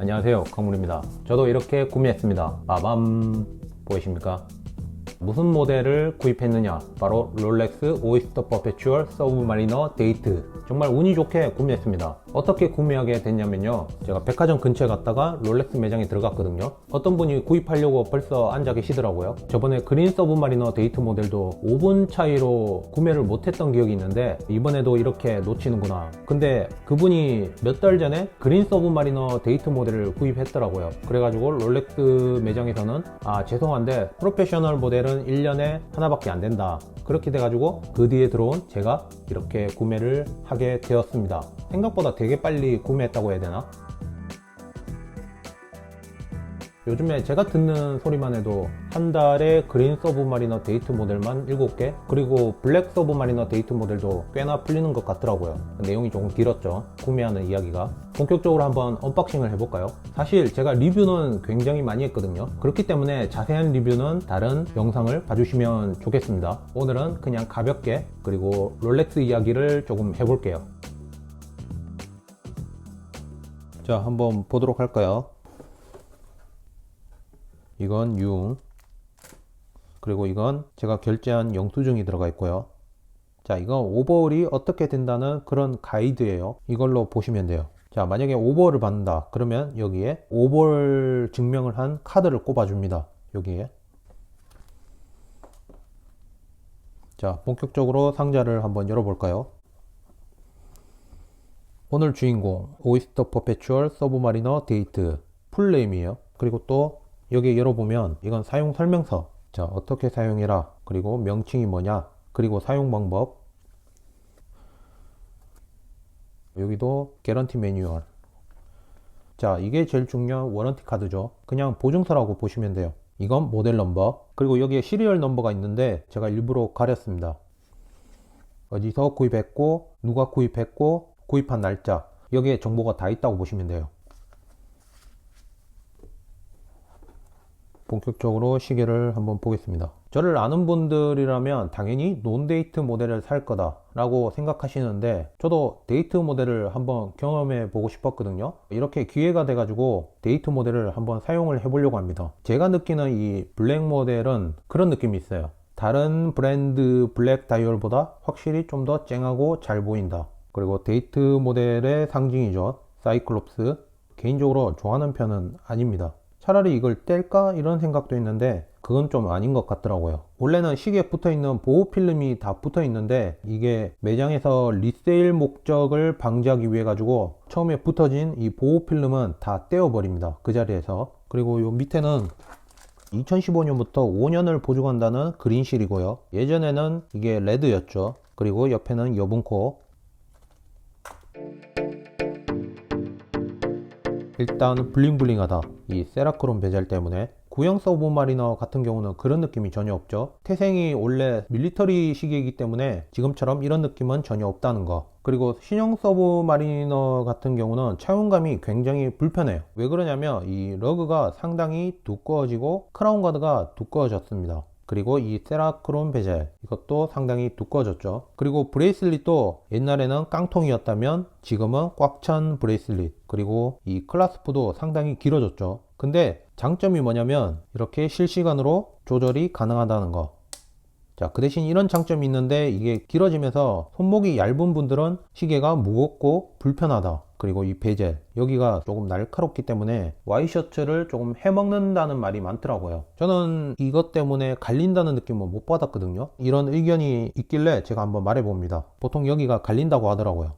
안녕하세요. 강물입니다. 저도 이렇게 구매했습니다. 빠밤. 보이십니까? 무슨 모델을 구입했느냐? 바로 롤렉스 오이스터 퍼페추얼 서브마리너 데이트 정말 운이 좋게 구매했습니다. 어떻게 구매하게 됐냐면요. 제가 백화점 근처에 갔다가 롤렉스 매장에 들어갔거든요. 어떤 분이 구입하려고 벌써 앉아 계시더라고요. 저번에 그린 서브마리너 데이트 모델도 5분 차이로 구매를 못했던 기억이 있는데 이번에도 이렇게 놓치는구나. 근데 그분이 몇 달 전에 그린 서브마리너 데이트 모델을 구입했더라고요. 그래가지고 롤렉스 매장에서는 아 죄송한데 프로페셔널 모델은 1년에 하나밖에 안 된다. 그렇게 돼가지고 그 뒤에 들어온 제가 이렇게 구매를 하게 되었습니다. 생각보다 되게 빨리 구매했다고 해야 되나? 요즘에 제가 듣는 소리만 해도 한 달에 그린 서브마리너 데이트 모델만 7개 그리고 블랙 서브마리너 데이트 모델도 꽤나 풀리는 것 같더라고요. 내용이 조금 길었죠. 구매하는 이야기가 본격적으로 한번 언박싱을 해볼까요? 사실 제가 리뷰는 굉장히 많이 했거든요. 그렇기 때문에 자세한 리뷰는 다른 영상을 봐주시면 좋겠습니다. 오늘은 그냥 가볍게 그리고 롤렉스 이야기를 조금 해볼게요. 자 한번 보도록 할까요? 이건 융 그리고 이건 제가 결제한 영수증이 들어가 있고요. 자 이건 오버홀이 어떻게 된다는 그런 가이드예요. 이걸로 보시면 돼요 자 만약에 오버홀을 받는다. 그러면 여기에 오버홀 증명을 한 카드를 꼽아 줍니다. 여기에. 자 본격적으로 상자를 한번 열어볼까요? 오늘 주인공 오이스터 퍼페추얼 서브마리너 데이트 풀네임이에요. 그리고 또 여기 열어보면 이건 사용 설명서. 자 어떻게 사용해라. 그리고 명칭이 뭐냐. 그리고 사용 방법 여기도 개런티 매뉴얼 자 이게 제일 중요한 워런티 카드죠. 그냥 보증서라고 보시면 돼요. 이건 모델 넘버. 그리고 여기에 시리얼 넘버가 있는데 제가 일부러 가렸습니다. 어디서 구입했고 누가 구입했고 구입한 날짜. 여기에 정보가 다 있다고 보시면 돼요. 본격적으로 시계를 한번 보겠습니다. 저를 아는 분들이라면 당연히 논데이트 모델을 살 거다 라고 생각하시는데 저도 데이트 모델을 한번 경험해 보고 싶었거든요. 이렇게 기회가 돼가지고 데이트 모델을 한번 사용을 해보려고 합니다. 제가 느끼는 이 블랙 모델은 그런 느낌이 있어요. 다른 브랜드 블랙 다이얼보다 확실히 좀 더 쨍하고 잘 보인다. 그리고 데이트 모델의 상징이죠. 사이클롭스. 개인적으로 좋아하는 편은 아닙니다. 차라리 이걸 뗄까 이런 생각도 있는데 그건 좀 아닌 것 같더라고요. 원래는 시계에 붙어 있는 보호 필름이 다 붙어 있는데 이게 매장에서 리세일 목적을 방지하기 위해 가지고 처음에 붙어진 이 보호 필름은 다 떼어 버립니다. 그 자리에서. 그리고 요 밑에는 2015년부터 5년을 보증한다는 그린실이고요. 예전에는 이게 레드였죠. 그리고 옆에는 여분코. 일단 블링블링하다. 이 세라크롬 베젤 때문에 구형 서브마리너 같은 경우는 그런 느낌이 전혀 없죠. 태생이 원래 밀리터리 시기이기 때문에 지금처럼 이런 느낌은 전혀 없다는 거. 그리고 신형 서브마리너 같은 경우는 차용감이 굉장히 불편해요. 왜 그러냐면 이 러그가 상당히 두꺼워지고 크라운 가드가 두꺼워졌습니다. 그리고 이 세라크롬 베젤 이것도 상당히 두꺼워졌죠. 그리고 브레이슬릿도 옛날에는 깡통이었다면 지금은 꽉 찬 브레이슬릿 그리고 이 클라스프도 상당히 길어졌죠. 근데 장점이 뭐냐면 이렇게 실시간으로 조절이 가능하다는 거. 자, 그 대신 이런 장점이 있는데 이게 길어지면서 손목이 얇은 분들은 시계가 무겁고 불편하다. 그리고 이 베젤 여기가 조금 날카롭기 때문에 와이셔츠를 조금 해먹는다는 말이 많더라고요. 저는 이것 때문에 갈린다는 느낌은 못 받았거든요. 이런 의견이 있길래 제가 한번 말해 봅니다. 보통 여기가 갈린다고 하더라고요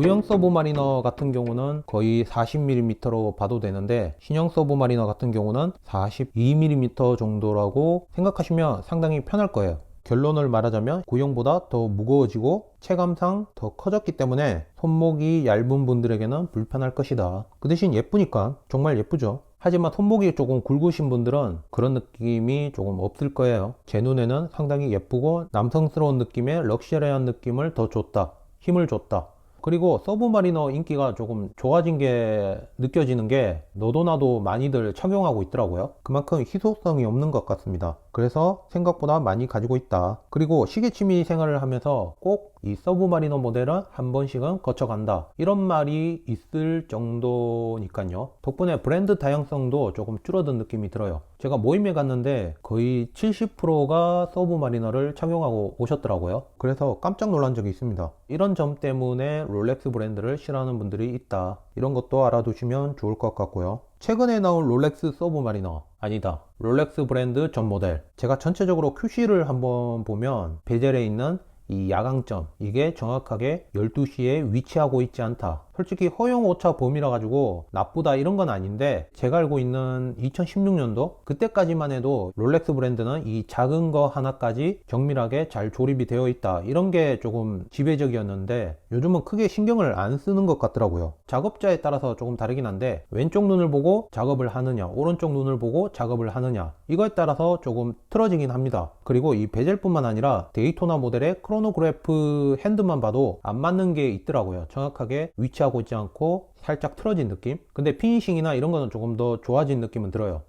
구형 서브마리너 같은 경우는 거의 40mm로 봐도 되는데 신형 서브마리너 같은 경우는 42mm 정도라고 생각하시면 상당히 편할 거예요. 결론을 말하자면 구형보다 더 무거워지고 체감상 더 커졌기 때문에 손목이 얇은 분들에게는 불편할 것이다. 그 대신 예쁘니까 정말 예쁘죠. 하지만 손목이 조금 굵으신 분들은 그런 느낌이 조금 없을 거예요. 제 눈에는 상당히 예쁘고 남성스러운 느낌의 럭셔리한 느낌을 더 줬다. 힘을 줬다 그리고 서브마리너 인기가 조금 좋아진 게 느껴지는 게 너도 나도 많이들 착용하고 있더라고요. 그만큼 희소성이 없는 것 같습니다. 그래서 생각보다 많이 가지고 있다. 그리고 시계 취미 생활을 하면서 꼭이 서브마리너 모델은 한 번씩은 거쳐간다. 이런 말이 있을 정도니까요. 덕분에 브랜드 다양성도 조금 줄어든 느낌이 들어요. 제가 모임에 갔는데 거의 70%가 서브마리너를 착용하고 오셨더라고요. 그래서 깜짝 놀란 적이 있습니다. 이런 점 때문에 롤렉스 브랜드를 싫어하는 분들이 있다. 이런 것도 알아두시면 좋을 것 같고요. 최근에 나온 롤렉스 서브마리너 아니다. 롤렉스 브랜드 전 모델. 제가 전체적으로 QC를 한번 보면 베젤에 있는 이 야광점 이게 정확하게 12시에 위치하고 있지 않다. 솔직히 허용 오차 범위라 가지고 나쁘다 이런 건 아닌데 제가 알고 있는 2016년도 그때까지만 해도 롤렉스 브랜드는 이 작은 거 하나까지 정밀하게 잘 조립이 되어 있다. 이런 게 조금 지배적이었는데 요즘은 크게 신경을 안 쓰는 것 같더라고요. 작업자에 따라서 조금 다르긴 한데 왼쪽 눈을 보고 작업을 하느냐 오른쪽 눈을 보고 작업을 하느냐 이거에 따라서 조금 틀어지긴 합니다. 그리고 이 베젤뿐만 아니라 데이토나 모델의 크 로노그래프 핸드만 봐도 안 맞는 게 있더라고요. 정확하게 위치하고 있지 않고 살짝 틀어진 느낌? 근데 피니싱이나 이런 거는 조금 더 좋아진 느낌은 들어요.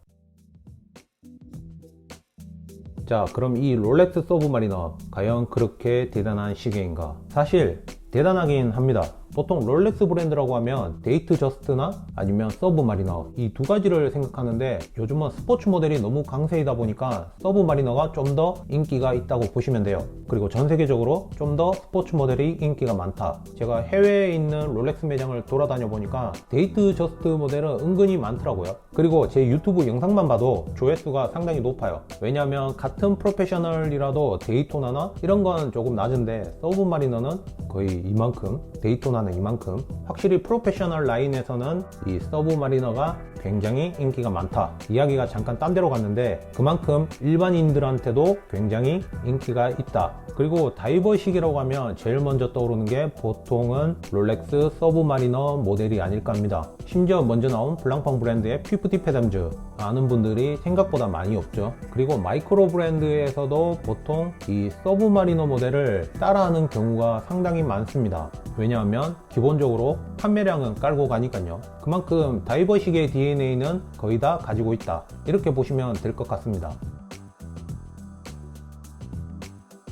자 그럼 이 롤렉스 서브마리너 과연 그렇게 대단한 시계인가? 사실 대단하긴 합니다 보통 롤렉스 브랜드라고 하면 데이트 저스트나 아니면 서브 마리너 이 두 가지를 생각하는데 요즘은 스포츠 모델이 너무 강세이다 보니까 서브 마리너가 좀 더 인기가 있다고 보시면 돼요. 그리고 전 세계적으로 좀 더 스포츠 모델이 인기가 많다. 제가 해외에 있는 롤렉스 매장을 돌아다녀 보니까 데이트 저스트 모델은 은근히 많더라고요. 그리고 제 유튜브 영상만 봐도 조회수가 상당히 높아요. 왜냐하면 같은 프로페셔널이라도 데이토나나 이런 건 조금 낮은데 서브 마리너는 거의 이만큼 데이토나 는 이만큼 확실히 프로페셔널 라인에서는 이 서브 마리너가 굉장히 인기가 많다. 이야기가 잠깐 딴 데로 갔는데 그만큼 일반인들한테도 굉장히 인기가 있다. 그리고 다이버 시계라고 하면 제일 먼저 떠오르는 게 보통은 롤렉스 서브마리너 모델이 아닐까 합니다. 심지어 먼저 나온 블랑팡 브랜드의 피프티 페담즈. 아는 분들이 생각보다 많이 없죠. 그리고 마이크로 브랜드에서도 보통 이 서브마리너 모델을 따라하는 경우가 상당히 많습니다. 왜냐하면 기본적으로 판매량은 깔고 가니까요. 그만큼 다이버 시계의 DNA는 거의 다 가지고 있다. 이렇게 보시면 될 것 같습니다.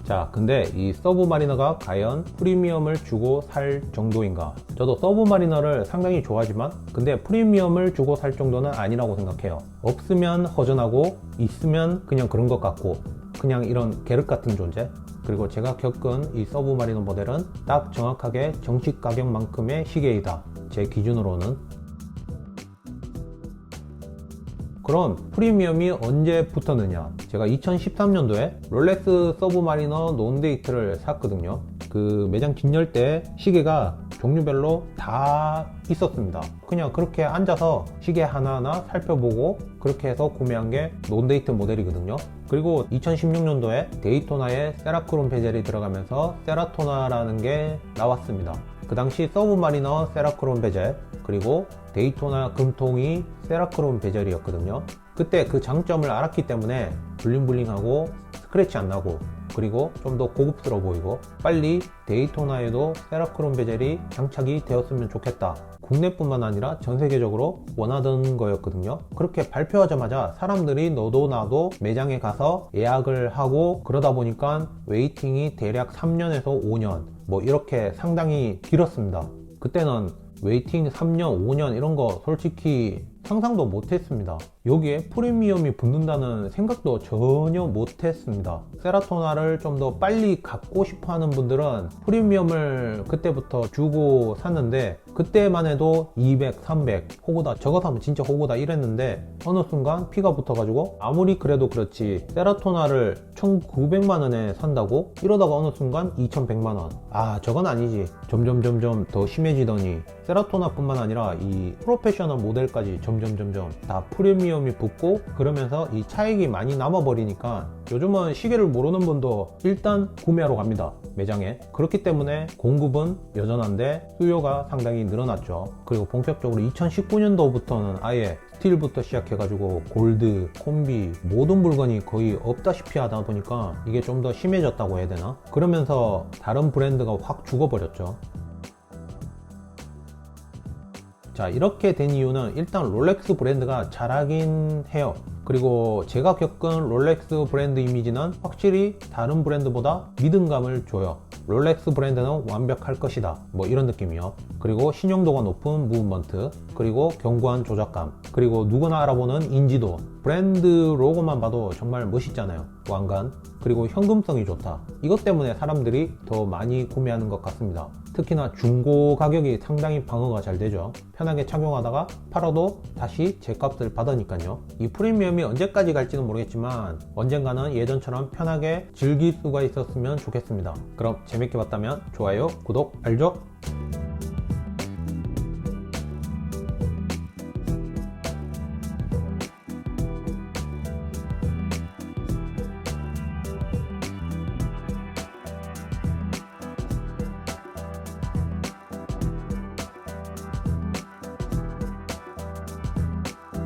자 근데 이 서브마리너가 과연 프리미엄을 주고 살 정도인가? 저도 서브마리너를 상당히 좋아하지만 근데 프리미엄을 주고 살 정도는 아니라고 생각해요. 없으면 허전하고 있으면 그냥 그런 것 같고 그냥 이런 계륵 같은 존재 그리고 제가 겪은 이 서브마리너 모델은 딱 정확하게 정식 가격만큼의 시계이다. 제 기준으로는. 그럼 프리미엄이 언제 붙었느냐? 제가 2013년도에 롤렉스 서브마리너 논데이트를 샀거든요. 그 매장 진열 때 시계가 종류별로 다 있었습니다. 그냥 그렇게 앉아서 시계 하나하나 살펴보고 그렇게 해서 구매한 게 논데이트 모델이거든요. 그리고 2016년도에 데이토나에 세라크롬 베젤이 들어가면서 세라토나라는 게 나왔습니다. 그 당시 서브마리너 세라크롬 베젤 그리고 데이토나 금통이 세라크롬 베젤이었거든요. 그때 그 장점을 알았기 때문에 블링블링하고 스크래치 안 나고 그리고 좀 더 고급스러워 보이고 빨리 데이토나에도 세라크롬 베젤이 장착이 되었으면 좋겠다. 국내뿐만 아니라 전 세계적으로 원하던 거였거든요. 그렇게 발표하자마자 사람들이 너도 나도 매장에 가서 예약을 하고 그러다 보니까 웨이팅이 대략 3년에서 5년 뭐 이렇게 상당히 길었습니다. 그때는 웨이팅 3년, 5년 이런 거 솔직히 상상도 못했습니다. 여기에 프리미엄이 붙는다는 생각도 전혀 못했습니다. 세라토나를 좀 더 빨리 갖고 싶어 하는 분들은 프리미엄을 그때부터 주고 샀는데 그때만 해도 200, 300 호구다 저거 사면 진짜 호구다 이랬는데 어느 순간 피가 붙어가지고 아무리 그래도 그렇지 세라토나를 1900만 원에 산다고 이러다가 어느 순간 2100만 원 아 저건 아니지 점점 점점 더 심해지더니 세라토나뿐만 아니라 이 프로페셔널 모델까지 점점 점점 다 프리미엄이 붙고 그러면서 이 차익이 많이 남아버리니까 요즘은 시계를 모르는 분도 일단 구매하러 갑니다 매장에. 그렇기 때문에 공급은 여전한데 수요가 상당히 늘어났죠. 그리고 본격적으로 2019년도부터는 아예 스틸부터 시작해가지고 골드, 콤비 모든 물건이 거의 없다시피 하다 보니까 이게 좀 더 심해졌다고 해야 되나? 그러면서 다른 브랜드가 확 죽어버렸죠 자 이렇게 된 이유는 일단 롤렉스 브랜드가 잘하긴 해요. 그리고 제가 겪은 롤렉스 브랜드 이미지는 확실히 다른 브랜드보다 믿음감을 줘요. 롤렉스 브랜드는 완벽할 것이다. 뭐 이런 느낌이요. 그리고 신용도가 높은 무브먼트 그리고 견고한 조작감 그리고 누구나 알아보는 인지도. 브랜드 로고만 봐도 정말 멋있잖아요. 왕관. 그리고 현금성이 좋다. 이것 때문에 사람들이 더 많이 구매하는 것 같습니다 특히나 중고 가격이 상당히 방어가 잘 되죠. 편하게 착용하다가 팔아도 다시 제 값을 받으니까요. 이 프리미엄이 언제까지 갈지는 모르겠지만 언젠가는 예전처럼 편하게 즐길 수가 있었으면 좋겠습니다. 그럼 재밌게 봤다면 좋아요 구독 알죠?